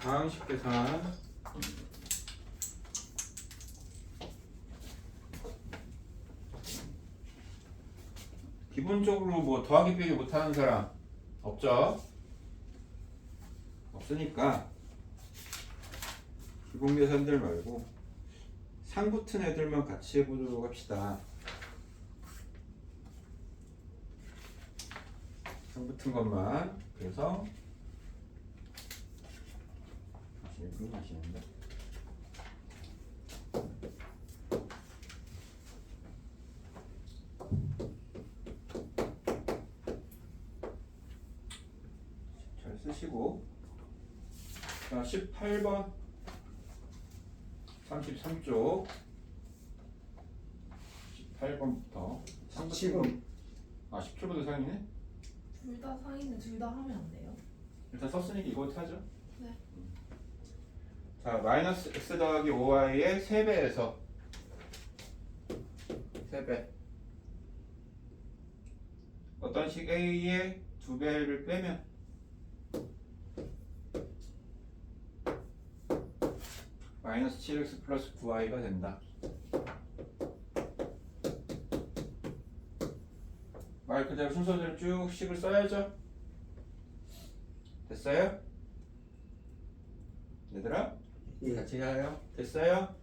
방식 계산 기본적으로 뭐 더하기 빼기 못하는 사람 없죠? 없으니까 기본 계산들 말고 상 붙은 애들만 같이 해보도록 합시다. 상 붙은 것만 그래서 마시는 마시는데 잘 쓰시고. 자 18번. 33쪽. 18번부터. 17번. 아 17번도 상이네? 둘 다 상인데 둘 다 하면 안 돼요? 일단 썼으니까 이거부터 하죠. 네. 자 마이너스 x 더하기 5y의 3배에서 3배 어떤 식 a의 2배를 빼면 마이너스 7x 플러스 9y가 된다 말 그대로 순서대로 쭉 식을 써야죠 됐어요? 얘들아? 예. 같이 해요. 됐어요?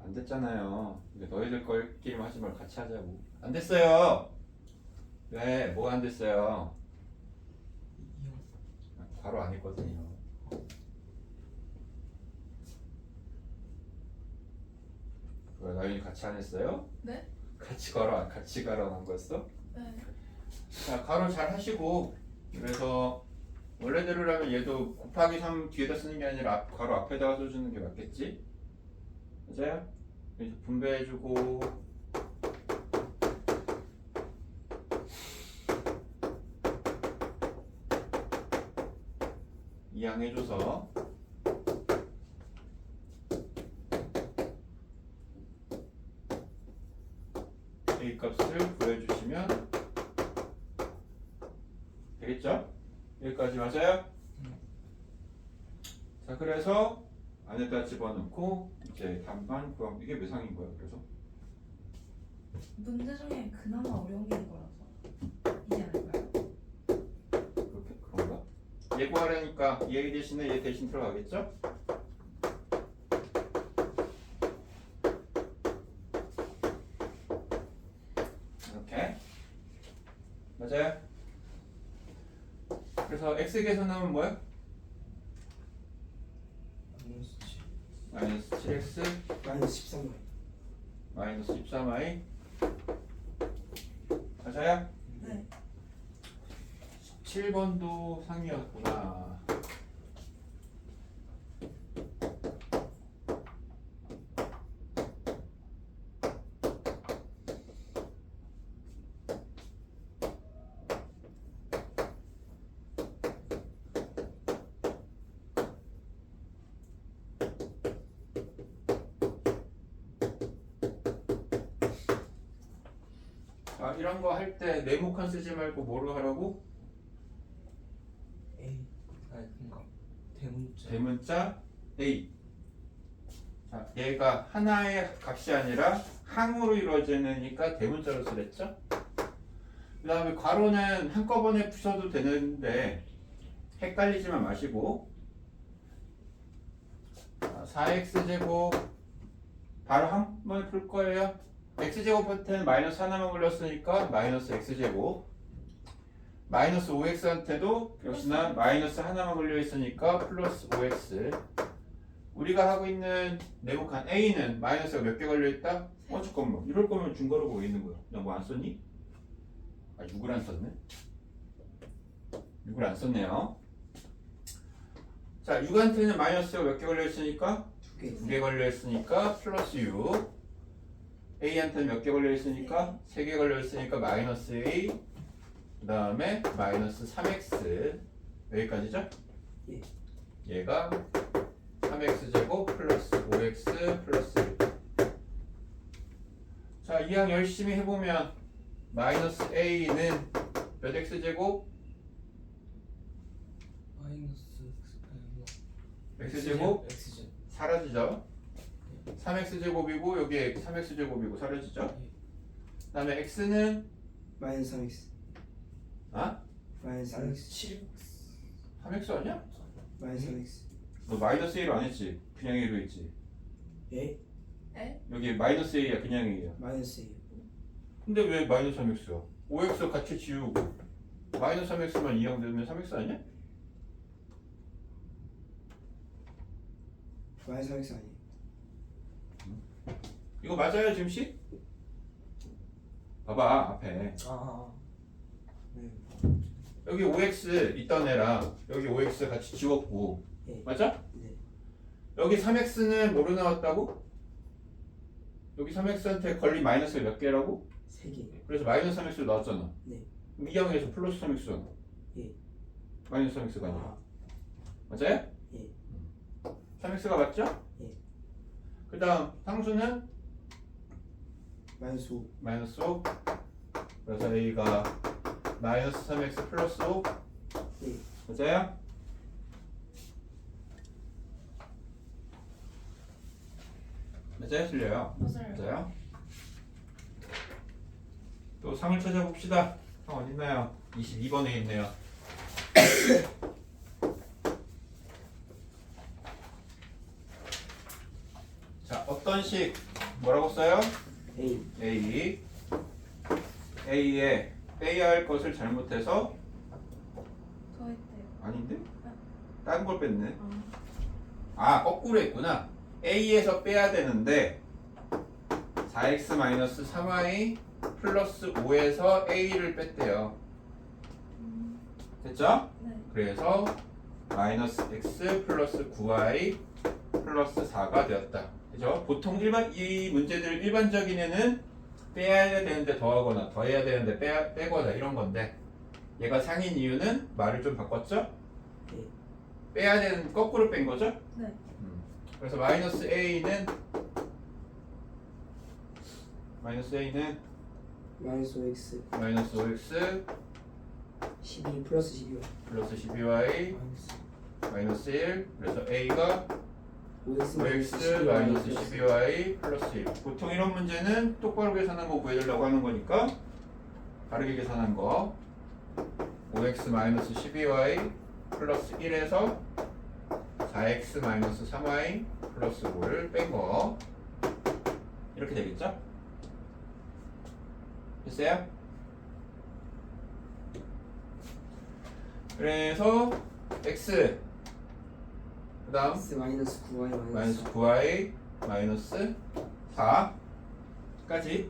안 됐잖아요. 이게 너희들 걸끼리만 하지 말고 같이 하자고. 안 됐어요. 왜? 뭐가 안 됐어요? 바로 안 했거든요. 왜 나윤이 같이 안 했어요? 네? 같이 걸어, 같이 가라고 한 거였어? 네. 자, 가로 잘 하시고 그래서 원래대로라면 얘도 곱하기 3 뒤에다 쓰는 게 아니라 앞, 가로 앞에다가 써주는 게 맞겠지? 맞아요? 그래서 분배해주고 이항해줘서 A 값을 구해주시면 되겠죠? 여기까지 맞아요? 자 그래서 안에다 집어넣고 이제 답만 구하면 이게 몇 상인 거야 그래서 문제 중에 그나마 어려운 게 이거라서 이제 알까요? 그렇게 그런가? 얘 구하려니까 얘 대신에 얘 대신 들어가겠죠? 이렇게 맞아요? 그래서 x 계산하면 뭐야? 마이너스 7x 마이너스 13번. 마이너스 13y 맞아요? 네. 7번도 상이었구나 자 이런 거 할 때 네모칸 쓰지 말고 뭐로 하라고? A. 아니 그니까 대문자. 대문자 A. 자, 얘가 하나의 값이 아니라 항으로 이루어지니까 대문자로 쓰랬죠? 그 다음에 괄호는 한꺼번에 푸셔도 되는데 헷갈리지만 마시고 자, 4x제곱 바로 한 번에 풀 거예요. X제곱 한테는 마이너스 하나만 걸렸으니까 마이너스 x제곱 마이너스 5x한테도 역시나 마이너스 하나만 걸려 있으니까 플러스 5x. 우리가 하고 있는 네모칸 A는 마이너스가 몇 개 걸려 있다? 어 잠깐만 이럴 거면 중괄호 보고 있는 거야. 나뭐안 썼니? 아 6을 안 썼네. 6을 안 썼네요. 자 6한테는 마이너스가 몇 개 걸려 있으니까 두 개. 두개 걸려 있으니까 플러스 6. A한테 몇 개 걸려 있으니까 세 개 걸려 있으니까 마이너스 A. 그 다음에 마이너스 3x 여기까지죠? 예. 얘가 3x 제곱 플러스 5x 플러스 1. 자, 이항 열심히 해보면 마이너스 a는 몇 x 제곱? 마이너스 X. X제곱. 사라지죠. 3x 제곱이고 여기 3x 제곱이고 사라지죠. 예. 그다음에 x는 마이너스 3x 아? 마이너스 나는 3x 7. 3x 아니야? 마이너스 3x 너 마이너스 1로 안 했지? 그냥 1로 했지. 예? 에? 여기 마이너스 1이야 그냥 1이야. 마이너스 1 근데 왜 마이너스 3x야? 5x 같이 지우고 마이너스 3x만 이항되면 3x 아니야? 마이너스 3x 아니에요 이거 맞아요 지금 씨? 봐봐 앞에 아. 네. 여기 5x 있던 애랑 여기 5x 같이 지웠고 예. 맞아? 네 여기 3x는 뭐로 나왔다고? 여기 3x한테 걸린 마이너스가 몇 개라고? 3개 그래서 마이너스 3x로 나왔잖아 네. 항에서 플러스 3x잖아 예. 마이너스 3x가 아니라 아, 맞아요? 예. 3x가 맞죠? 예. 그 다음 상수는 마이너스 5 마이너스 5 그래서 a가 마이너스 3x 플러스 5 예. 맞아요? 맞아요? 틀려요? 맞아요. 맞아요? 또 상을 찾아봅시다 상 어딨나요? 22번에 있네요 식. 뭐라고 써요? A. A. A에 빼야 할 것을 잘못해서? 더했대요. 아닌데? 다른 걸 뺐네. 아, 아 거꾸로 했구나. A에서 빼야 되는데 4x-3y 플러스 5에서 A를 뺐대요. 음, 됐죠? 네. 그래서 마이너스 x 플러스 9y 플러스 4가 되었다 그죠? 보통 일반 이 문제들 일반적인 애는 빼야 되는데 더하거나 더해야 되는데 빼, 빼거나 이런 건데 얘가 상인 이유는 말을 좀 바꿨죠? 네. 빼야 되는 거꾸로 뺀 거죠? 네. 음. 그래서 마이너스 a는 마이너스 a는 마이너스 5x 마이너스 5x 12 플러스 12y 플러스 12y 마이너스 마이너스 1 그래서 a가 5x 5x 마이너스 12y 플러스 1 보통 이런 문제는 똑바로 계산한 거 구해달라고 하는 거니까 다르게 계산한 거 5x 마이너스 12y 플러스 1에서 4x 마이너스 3y 플러스 5를 뺀 거 이렇게 되겠죠? 됐어요? 그래서 x 그 다음? X 마이너스 9y 마이너스 마이너스 9y 마이너스 4까지?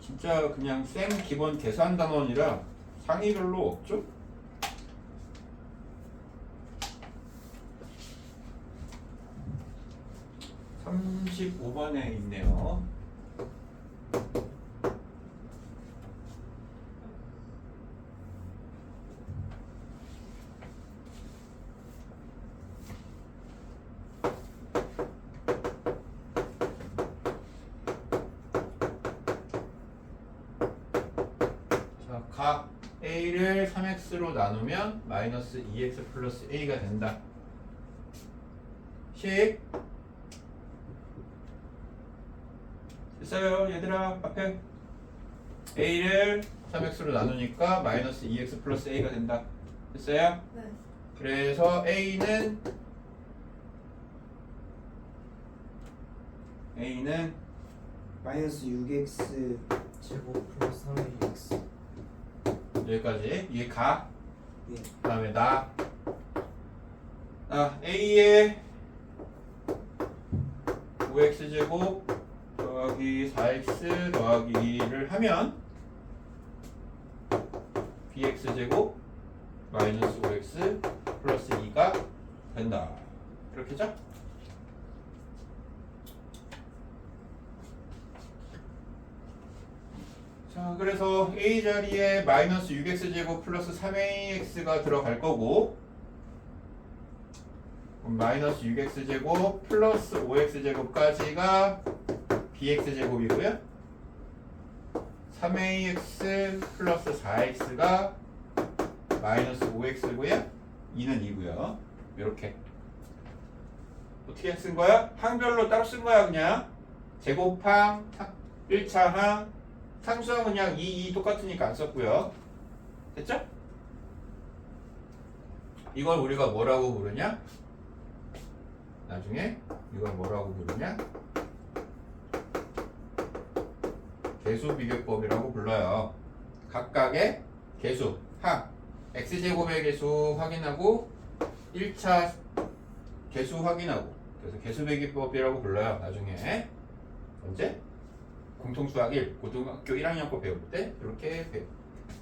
진짜 그냥 생 기본 계산 단원이라 상이 별로 없죠? (35번에) 있네요 자, 각 a를 3x로 나누면 마이너스 2x 플러스 a가 된다. 식 됐어요, 얘들아. 앞에 a를 3x로 나누니까 마이너스 2x 플러스 a가 된다. 됐어요? 네. 그래서 a는 a는 마이너스 6x 제곱 플러스 3x. 여기까지 이게 가 예. 그다음에 나. 아, a의 5x 제곱 더하기 4x 더하기 2를 하면 bx 제곱 마이너스 5x 플러스 2가 된다. 그렇게죠? 자 그래서 a 자리에 마이너스 6x 제곱 플러스 3ax가 들어갈 거고 마이너스 6x 제곱 플러스 5x 제곱까지가 bx 제곱이고요 3ax 플러스 4x가 마이너스 5x고요. 2는 2고요. 이렇게 어떻게 쓴 거야? 항별로 따로 쓴 거야 그냥 제곱항 1차항 상수항 그냥 2, 2 똑같으니까 안 썼고요. 됐죠? 이걸 우리가 뭐라고 부르냐? 나중에 이걸 뭐라고 부르냐? 개수 비교법이라고 불러요. 각각의 개수, 항, x제곱의 개수 확인하고 1차 개수 확인하고 그래서 개수 비교법이라고 불러요. 나중에 언제? 공통수학 1, 고등학교 1학년 거 배울 때 이렇게 배-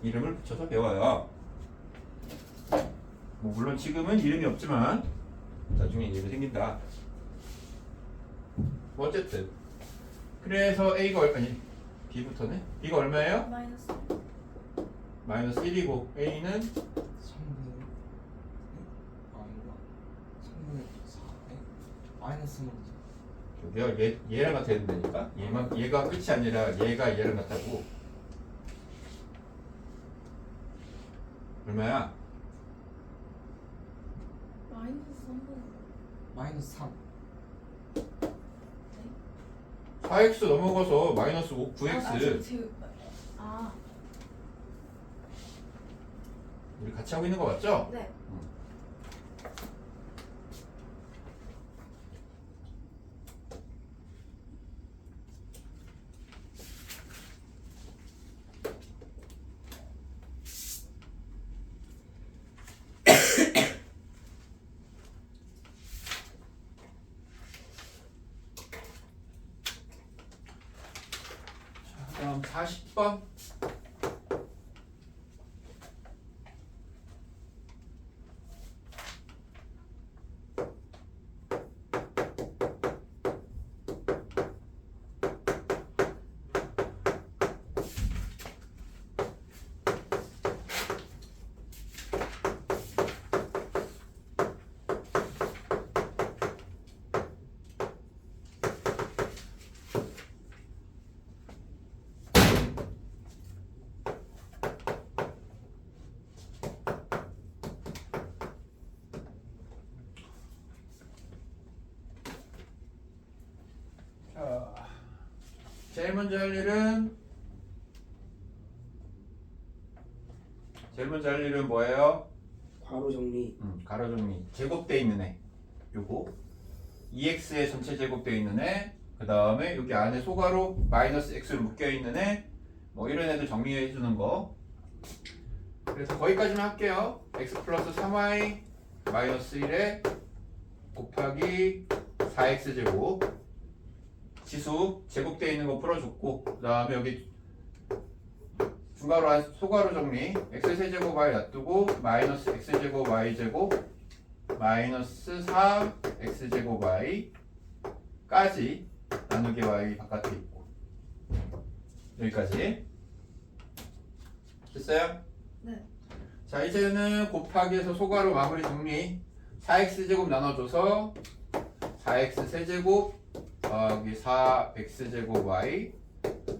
이름을 붙여서 배워요. 뭐 물론 지금은 이름이 없지만 나중에 이름이 생긴다. 뭐 어쨌든 그래서 A가 얼 아니 B부터네. B가 얼마예요? 마이너스 마이너스 1이고 A는 3분의 아닌가 3분의 4에 마이너스 먼저 여 기가 얘, 얘랑 같아야 된다니까. 얘만 얘가 끝이 아니라 얘가 얘랑 같다고. 얼마야? 마이너스 3분 마이너스 3 4x 넘어가서 마이너스 5, 아, 9x 지금 아, 우리 같이 하고 있는 거 맞죠? 네. 자, 그 제일 먼저 할 일은 제일 먼저 할 일은 뭐예요? 괄호 정리. 음, 가로 정리. 제곱돼 있는 애. 요거. 2x의 전체 제곱돼 있는 애 그 다음에 여기 안에 소가로 마이너스 x로 묶여 있는 애 뭐 이런 애들 정리해 주는 거. 그래서 거기까지만 할게요. X 플러스 3y 마이너스 1에 곱하기 4x 제곱 지수 제곱돼 있는 거 풀어줬고 그 다음에 여기 중괄호 안 소괄호 정리 x 세제곱 y 놔두고 마이너스 x 제곱 y 제곱 마이너스 4 x 제곱 y 까지 나누기 y 바깥에 있고 여기까지 됐어요? 네. 자 이제는 곱하기에서 소괄호 마무리 정리 4x 제곱 나눠줘서 4x 세제곱 더하기 4x 제곱 y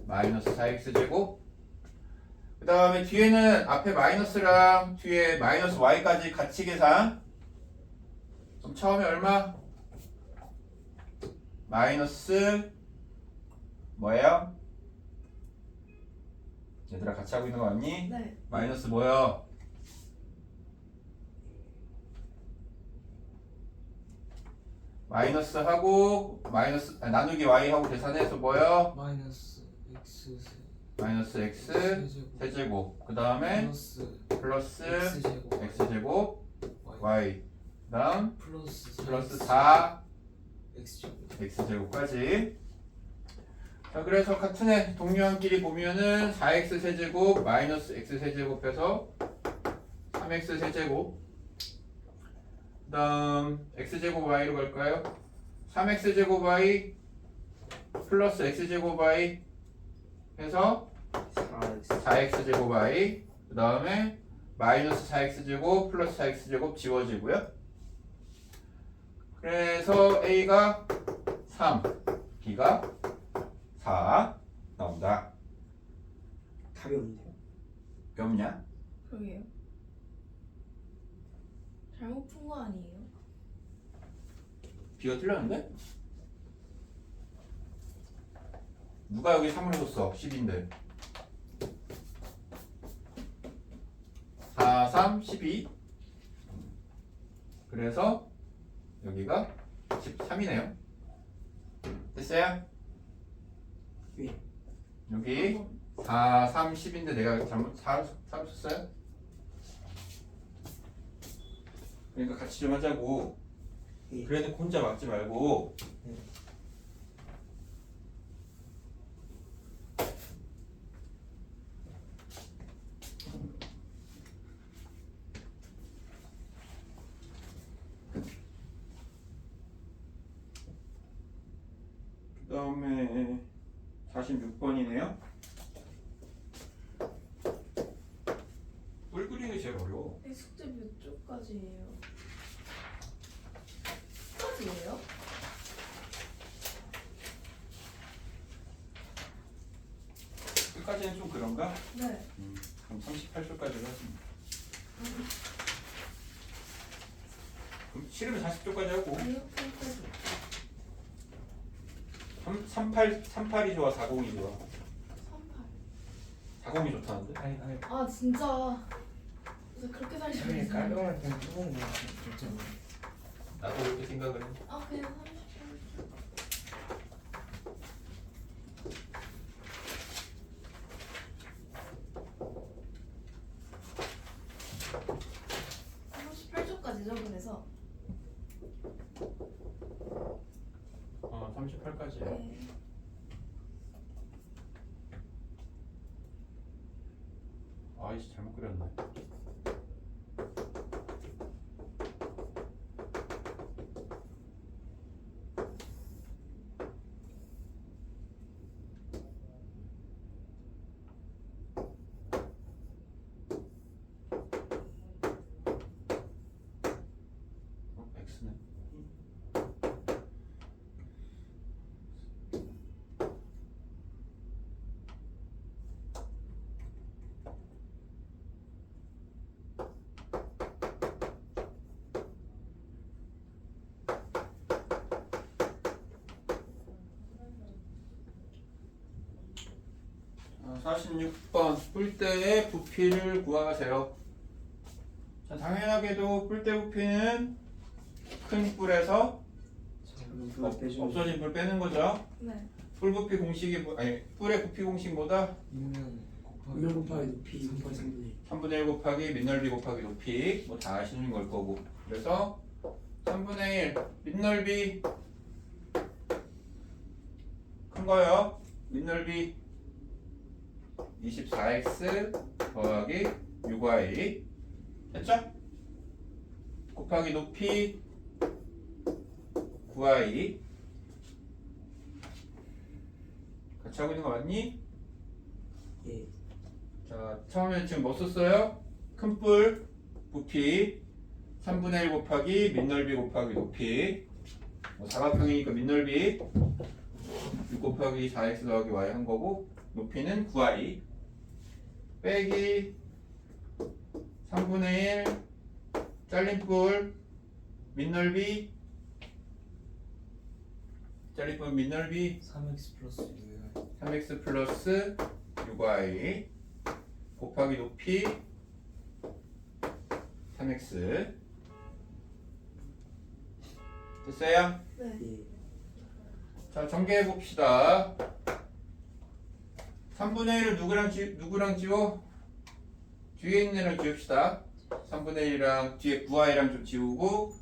마이너스 4x 제곱 그 다음에 뒤에는 앞에 마이너스랑 뒤에 마이너스 y까지 같이 계산 그럼 처음에 얼마? 마이너스 뭐예요? 얘들아 같이 하고 있는 거 맞니? 네. 마이너스 뭐요? 마이너스 하고 마이너스 아니, 나누기 y 하고 계산해서 뭐요? 마이너스 x 세 마이너스 x 세제곱. 세제곱. 그 다음에 플러스 플러스 x 제곱. x 제곱 y. y 그 다음 플러스 플러스 4 x 제곱. x 제곱까지. 자 그래서 같은 애 동료한끼리 보면은 4x 세제곱 마이너스 x 세제곱해서 3x 세제곱. 그 다음 x제곱 y로 갈까요? 3x 제곱 y 플러스 x 제곱 y 해서 4x 4x 제곱 y 그 다음에 마이너스 4x 제곱 플러스 4x 제곱 지워지고요. 그래서 a가 3, b가 4 나온다. 답이 없네요 왜 없냐? 그러게요. 잘못 푼 거 아니에요? 비가 틀렸는데? 누가 여기 3을 줬어? 10인데 4, 3, 12 그래서 여기가 13이네요 됐어요? 예. 여기 4, 3, 10인데 내가 잘못 4, 3 썼어요? 그러니까 같이 좀 하자고. 예. 그래도 혼자 막지 말고. 그 다음에 46번이네요 뿔 그리는 게 제일 어려워 이 숙제 몇 쪽까지예요? 까지예요? 끝까지는 좀 그런가? 네. 음, 그럼 38초까지로 하십니다 그럼 싫으면 40초까지 하고 아니요, 끝까지. 3, 38, 38이 좋아 40이 좋아 38. 40이 좋다는데? 아니 아니 아 진짜. 그래서 그렇게 아니 살시면 깔끔할 땐 조금 더 진짜 나도 그렇게 생각을 해 아 그냥 38초. (38초까지죠) 그래서 어 38까지 네. 아이씨 잘못 그렸네 어, X네 자, 46번 뿔대의 부피를 구하세요. 자, 당연하게도 뿔대 부피는 큰 뿔에서 없, 빼주면 없어진 뿔 빼는 거죠. 네. 뿔 부피 공식이 뭐- 아니 뿔의 부피 공식보다 있는 곱하기 음영 곱하기 높이 3분의 3분의 3분의 1 곱하기 밑넓이 곱하기 높이 뭐 다 아시는 걸 거고 그래서 3분의 1 밑넓이 큰 거요 밑넓이 24x 더하기 6y 됐죠? 곱하기 높이 9y 같이 하고 있는 거 맞니? 예. 자, 처음에 지금 뭐 썼어요? 큰 뿔, 부피, 3분의 1 곱하기 밑넓이 곱하기 높이 뭐 사각형이니까 밑넓이 6 곱하기 4x 더하기 y 한 거고 높이는 9y 빼기 3분의 1 잘린 뿔 밑넓이 잘린 뿔 밑넓이 3x 플러스 6 3x 플러스 6y 곱하기 높이 3x 됐어요? 네. 예. 자 전개해 봅시다 3분의 1을 누구랑 지, 누구랑 지워? 뒤에 있는 애랑 지웁시다 3분의 1이랑 뒤에 9y랑 좀 지우고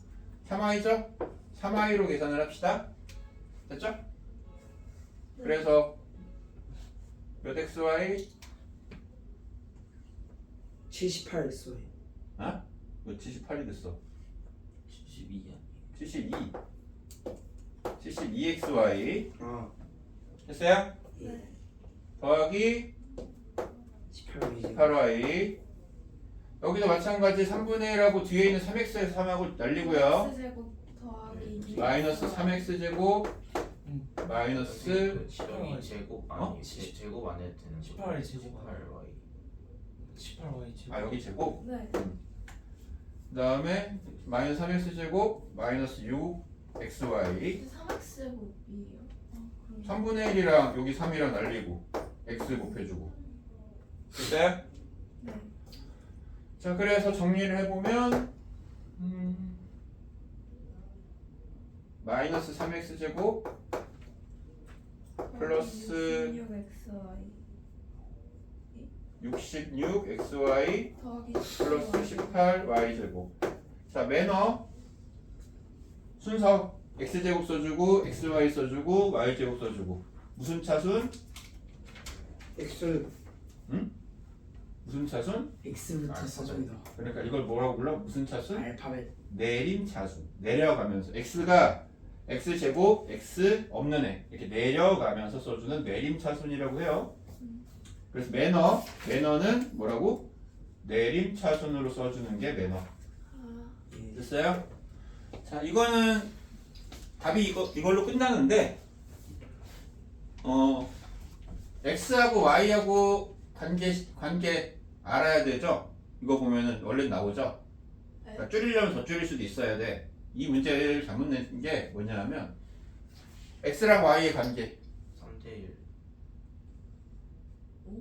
3y죠? 3y로 계산을 합시다 됐죠? 그래서 몇 xy? 78 써요 어? 뭐 78이 됐어 72야 72 72xy 아 됐어요? 예. 네. 더하기 18 18y 여기도 마찬가지 3분의 1하고 뒤에 있는 3x에서 3하고 날리고요. X제곱 더하기 마이너스 3x제곱 음. 마이너스 여기 제곱 어? 아니 제, 제곱 안 해도 되는 18 제곱. 18y 18y 제곱. 아 여기 제곱? 네. 그 다음에 마이너스 3x제곱 마이너스 6 xy 3x 제곱이에요. 아, 그럼 3분의 1이랑 여기 3이랑 날리고 x 곱해주고 됐어요? 네. 자 그래서 정리를 해보면 음, 마이너스 3x 제곱 플러스 66xy 66xy 더하기 플러스 18y 18y 제곱 자 매너 순서 x 제곱 써주고 xy 써주고 y 제곱 써주고 무슨 차순? X 무슨 차순? X부터 알파벳. 써줍니다. 그러니까 이걸 뭐라고 불러? 무슨 차순? 알파벳 내림 차순 내려가면서 x가 x 제곱 x 없는 애 이렇게 내려가면서 써주는 내림 차순이라고 해요. 그래서 매너 매너는 뭐라고? 내림 차순으로 써주는 게 매너. 아, 예. 됐어요? 자 이거는 답이 이거 이걸로 끝나는데 어 x하고 y하고 관계 관계 알아야 되죠? 이거 보면은 원래 나오죠? 그러니까 줄이려면 더 줄일 수도 있어야 돼. 이 문제를 잘못 낸 게 뭐냐면 x랑 y의 관계 3대1 왜?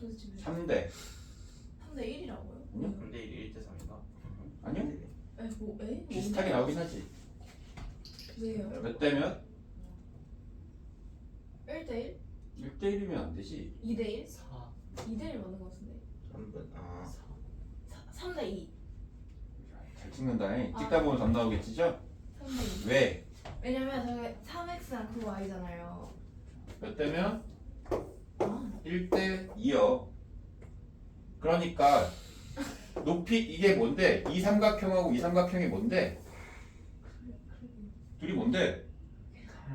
도대체 왜? 3대 3대 1이라고요? 아니요. 3대1 1대 3인가? 아니요? 에? 뭐? 에? 비슷하게 나오긴 하지. 왜요? 몇 대면 1대 1? 6대 1이면 안 되지. 2대 1? 4 2대 1 맞는 것 같은데 3분 아 3대 2 잘 찍는다. 아. 찍다 보면 답 나오겠지죠? 3대 2 왜? 왜냐면 저게 3x랑 그 y잖아요 몇 대면 아 1대 2요. 그러니까 높이 이게 뭔데? 이 삼각형하고 이 삼각형이 뭔데? 둘이 뭔데?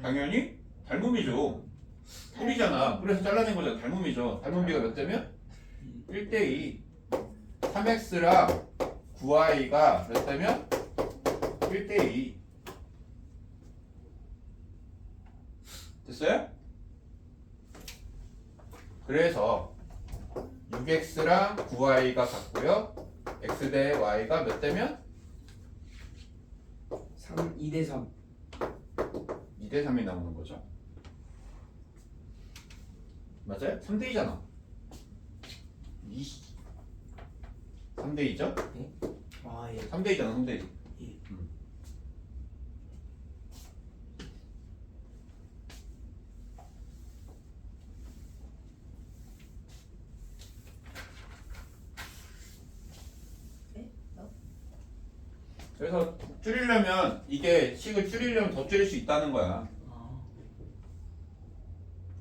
당연히 닮음이죠. 뿔이잖아. 그래서 잘라낸 거잖아. 닮음이죠. 닮음비가 몇 대면? 1대 2. 3x랑 9y가 몇 대면? 1대 2. 됐어요? 그래서 6x랑 9y가 같고요. X 대 y가 몇 대면? 3 2 대 3 2 대 3이 나오는 거죠. 맞아요? 3대 2잖아. 2 3대 2죠? 아 예. 3대 2잖아. 3대 2. 그래서 줄이려면 이게 식을 줄이려면 더 줄일 수 있다는 거야. 아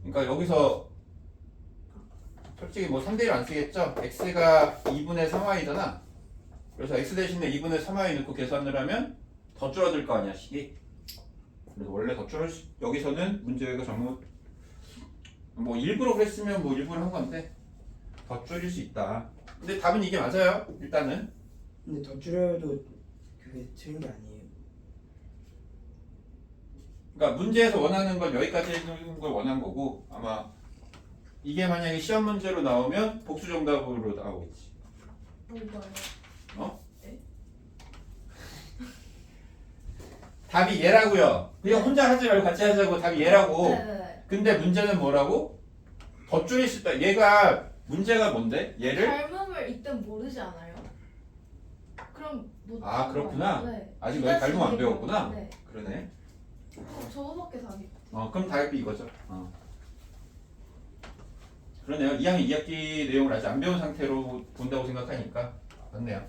그러니까 여기서 솔직히 뭐 3대 1 안 쓰겠죠? x가 2분의 3y잖아. 그래서 x 대신에 2분의 3y 넣고 계산을 하면 더 줄어들 거 아니야, 식이. 그래서 원래 더 줄을 수, 여기서는 문제가 잘못 뭐 일부러 그랬으면 뭐 일부러 한 건데 더 줄일 수 있다. 근데 답은 이게 맞아요. 일단은 근데 더 줄여도 그게 틀린 게 아니에요. 그러니까 문제에서 원하는 건 여기까지 있는 걸 원한 거고 아마 이게 만약에 시험 문제로 나오면 복수 정답으로 나오겠지. 뭐가요? 답이 얘라고요. 그냥 혼자 하지 말고 같이 하자고 답이 얘라고. 네네네 근데 문제는 뭐라고? 더 줄일 수 있다. 얘가 문제가 뭔데? 얘를 닮음을 이땐 모르지 않아요? 그럼 못 아, 그렇구나. 네. 아직 너희 닮음 안 배웠구나. 네. 그러네. 어, 저거밖에 답이 어 그럼 답이 이거죠. 어. 그러네요. 2학년 2학기 내용을 아직 안 배운 상태로 본다고 생각하니까 맞네요.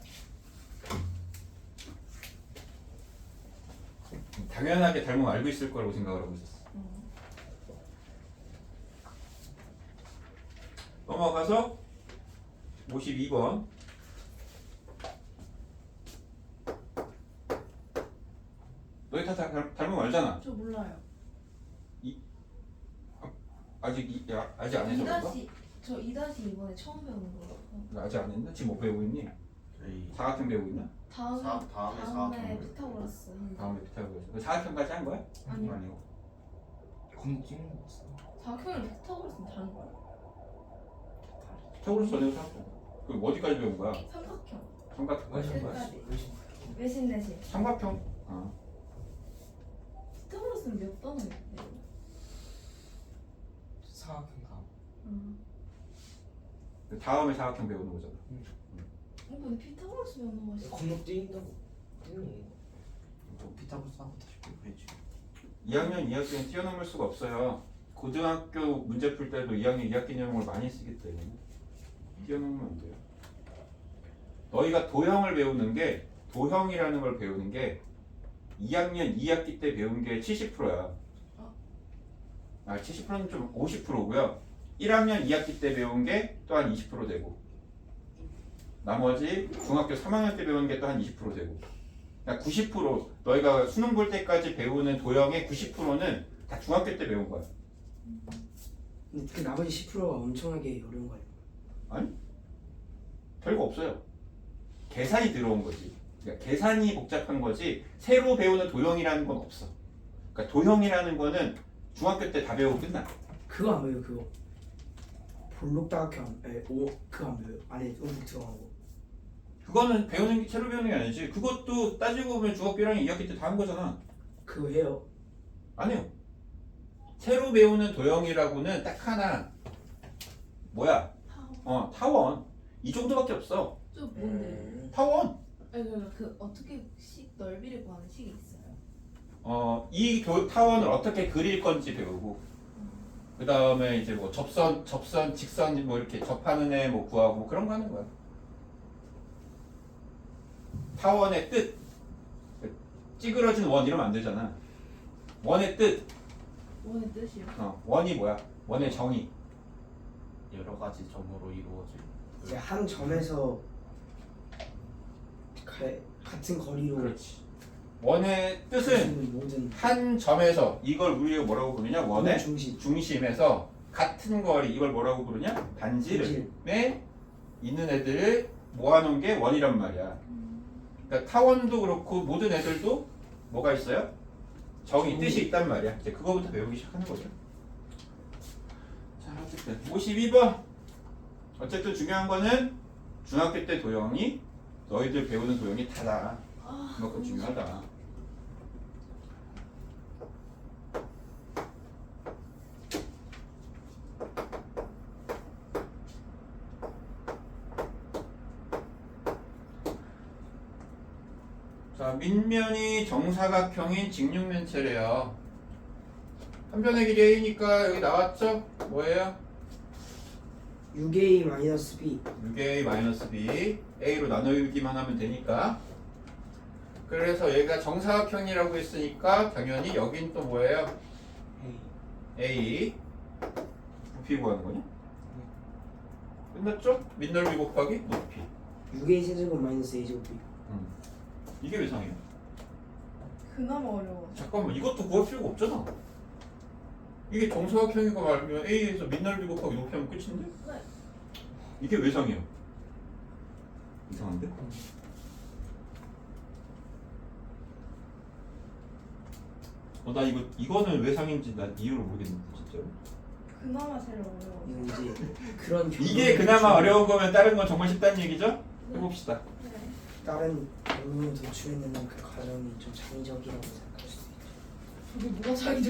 당연하게 닮음 알고 있을 거라고 생각을 하고 있었어. 음. 넘어가서 52번. 너희 다 닮- 닮음 알잖아. 저 몰라요 아직 이, 야, 아직 안 해서 그런가? 2다시 저 2다시 이번에 처음 배우는 거라서 나 아직 안 했나? 지금 뭐 배우고 있니? 저희 사각형 배우고 있나? 다음 사- 다음에 다음에 사각형. 피타고라스 다음에 피타고라스. 그 사각형까지 한 거야? 아니요 아니고. 검 찍는 거 있어 사각형이랑 피타고라스는 다른 거야 피타고라스 전에 사각형. 그 어디까지 배운 거야? 삼각형 삼각형까지 한 거야? 의심 외신 내신 삼각형 어. 피타고라스는 몇 번을 네. 사각형 다음. 음. 그 다음에 사각형 배우는 거잖아. 어, 근데 피타고라스 면허가 있어. 건너 뛰는다고 뛰는 거. 또 피타고라스하고 다시 공부해지 2학년 2학기는 뛰어넘을 수가 없어요. 고등학교 문제 풀 때도 2학년 2학기 내용을 많이 쓰기 때문에 뛰어넘으면 안 돼요. 너희가 도형을 배우는 게 도형이라는 걸 배우는 게 2학년 2학기 때 배운 게 70%야. 아 70%는 좀 50%고요. 1학년 2학기 때 배운 게 또 한 20% 되고 나머지 중학교 3학년 때 배운 게 또 한 20% 되고 그러니까 90% 너희가 수능 볼 때까지 배우는 도형의 90%는 다 중학교 때 배운 거야. 근데 그 나머지 10%가 엄청나게 어려운 거 아니에요? 별거 없어요. 계산이 들어온 거지. 그러니까 계산이 복잡한 거지 새로 배우는 도형이라는 건 없어. 그러니까 도형이라는 거는 중학교 때 다 배우고 끝나. 그거 안 배워요 그거 볼록다각형 에, 오 그거 안 배워요 안에 들어간 거 그거는 배우는 게 새로 배우는 게 아니지. 그것도 따지고 보면 중학교 1학년 2학기 때 다 한 거잖아. 그거 해요 아니요. 새로 배우는 도형이라고는 딱 하나 뭐야? 어 타원 이 정도밖에 없어. 저 뭔데? 타원. 아니 그, 그 어떻게 식 넓이를 구하는 식이 있어요? 어이 타원을 어떻게 그릴 건지 배우고 그 다음에 이제 뭐 접선 접선 직선 뭐 이렇게 접하는 애 뭐 구하고 뭐 그런 거 하는 거야. 타원의 뜻 찌그러진 원 이러면 안 되잖아. 원의 뜻 원의 뜻이요? 어, 원이 뭐야? 원의 정의 여러 가지 점으로 이루어진 이제 한 점에서 가, 같은 거리로 그렇지. 원의 뜻은 모든 한 점에서 이걸 우리가 뭐라고 부르냐? 원의 중심 중심에서 같은 거리 이걸 뭐라고 부르냐? 반지름에 있는 애들을 모아놓은 게 원이란 말이야. 그러니까 타원도 그렇고 모든 애들도 뭐가 있어요? 정의 정의. 뜻이 있단 말이야. 이제 그거부터 배우기 시작하는 거죠. 자 어쨌든 52번. 어쨌든 중요한 거는 중학교 때 도형이 너희들 배우는 도형이 다다. 아, 그만큼 중요하다. 자, 밑면이 정사각형인 직육면체래요. 한 변의 길이 A니까 여기 나왔죠? 뭐예요? 6a 마이너스 b 6a 마이너스 b a로 나누기만 하면 되니까 그래서 얘가 정사각형이라고 했으니까 당연히 여긴 또 뭐예요? a 부피 구하는 거냐? 끝났죠? 밑넓이 곱하기 높이 6a 세제곱 마이너스 a 제곱 b 이게 왜 상해요? 그나마 어려워. 잠깐만 이것도 구할 필요가 없잖아 이게 정사각형이고 말면 a에서 밑넓이 곱하기 높이 하면 끝인데? 네. 이게 왜 상해요? 이상한데? 어, 나 이거 이거는 왜 상인지 난 이유를 모르겠는데 진짜로. 그나마 제일 어려워. 이제 그런 이게 그나마 좀 어려운 거면 다른 건 정말 쉽다는 얘기죠? 해봅시다. 네. 다른 경우에 도출했는 그 과정이 좀 창의적이라고 생각할 수도 있죠 저게 뭐가 자기적